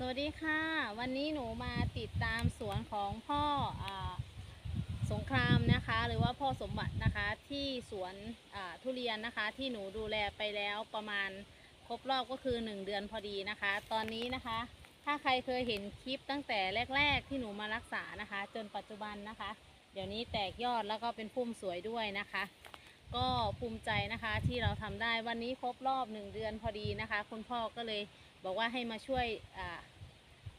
สวัสดีค่ะ วันนี้หนูมาติดตามสวนของพ่ออสงครามนะคะ หรือว่าพ่อสมบัตินะคะที่สวนทุเรียนนะคะ ที่หนูดูแลไปแล้วประมาณครบรอบก็คือ 1 เดือนพอดีนะคะ ตอนนี้นะคะ ถ้าใครเคยเห็นคลิปตั้งแต่แรก ๆ ที่หนูมารักษานะคะ จนปัจจุบันนะคะ เดี๋ยวนี้แตกยอดแล้วก็เป็นพุ่มสวยด้วยนะคะ ก็ภูมิใจนะคะที่เราทำได้วันนี้ครบรอบ 1 เดือนพอดีนะคะ คุณพ่อก็เลยบอกว่าให้มาช่วย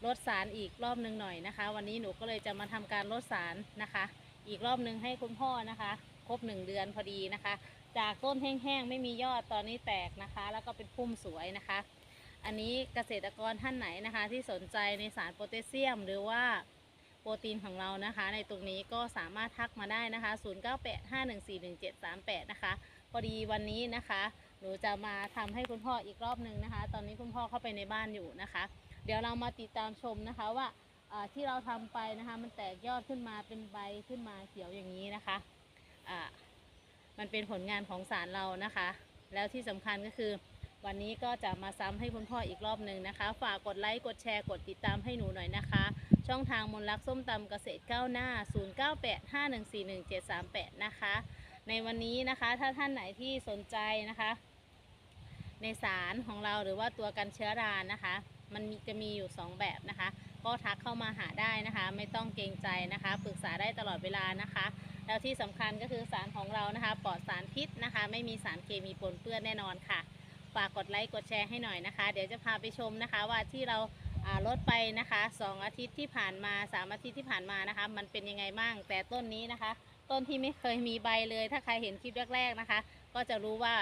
ลดสารอีกรอบหนึ่งหน่อยนะคะ วันนี้หนูก็เลยจะมาทำการลดสารนะคะ อีกรอบหนึ่งให้คุณพ่อนะคะ ครบหนึ่งเดือนพอดีนะคะ จากต้นแห้งๆไม่มียอดตอนนี้แตกนะคะ แล้วก็เป็นพุ่มสวยนะคะ อันนี้เกษตรกรท่านไหนนะคะ ที่สนใจในสารโพแทสเซียม หรือว่าโปรตีนของเรานะคะ ในตรงนี้ก็สามารถทักมาได้นะคะ 0985141738 นะคะพอดีวันนี้นะคะ หนูจะมาทำให้คุณพ่ออีกรอบหนึ่งนะคะ ตอนนี้คุณพ่อเข้าไปในบ้านอยู่นะคะ เดี๋ยวเรามาติดตามชมนะคะว่าที่เราทำไปนะคะ มันแตกยอดขึ้นมาเป็นใบขึ้นมาเขียวอย่างนี้นะคะมันเป็นผลงานของสารเรานะคะ แล้วที่สำคัญก็คือวันนี้ก็จะมาซ้ำให้คุณพ่ออีกรอบหนึ่งนะคะ ฝากกดไลค์กดแชร์กดติดตามให้หนูหน่อยนะคะ ช่องทางมนลักส้มตำเกษตรก้าวหน้า 0985141738 นะคะ ในวันนี้นะคะถ้าท่านไหนที่สนใจนะคะ ในสารของเราหรือว่าตัวกันเชื้อรานะคะ มันมจะมีอยู่ 2 แบบนะคะ ก็ทักเข้ามาหาได้นะคะ ไม่ต้องเกรงใจนะคะปรึกษาได้ตลอดเวลานะคะ แล้วที่สำคัญก็คือสารของเรานะคะปลอดสารพิษนะคะ ไม่มีสารเคมีปนเปื้อนแน่นอนค่ะฝากกดไลค์กดแชร์ให้หน่อยนะคะ เดี๋ยวจะพาไปชมนะคะว่าที่เราอ่าลดไปนะคะสองอาทิตย์ที่ผ่านมาสามอาทิตย์ที่ผ่านมานะคะ มันเป็นยังไงบ้างแต่ต้นนี้นะคะ ต้นที่ไม่เคยมีใบเลย ถ้าใครเห็นคลิปแรก ๆนะคะ ก็จะรู้ว่า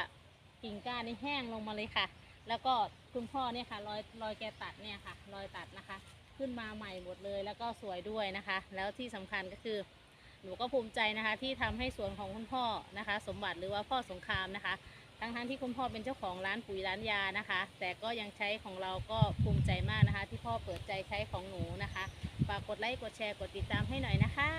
กิ่งก้านนี่แห้งลงมาเลยค่ะ แล้วก็คุณพ่อเนี่ยค่ะรอยรอยแกตัดเนี่ยค่ะ รอยตัดนะคะ ขึ้นมาใหม่หมดเลยแล้วก็สวยด้วยนะคะ แล้วที่สำคัญก็คือหนูก็ภูมิใจนะคะ ที่ทำให้สวนของคุณพ่อนะคะ สมบัติหรือว่าพ่อสงครามนะคะ ทั้งทั้งที่คุณพ่อเป็นเจ้าของร้านปุ๋ยร้านยานะคะ แต่ก็ยังใช้ของเราก็ภูมิใจมากนะคะ ที่พ่อเปิดใจใช้ของหนูนะคะฝากกดไลค์กดแชร์กดติดตามให้หน่อยนะคะ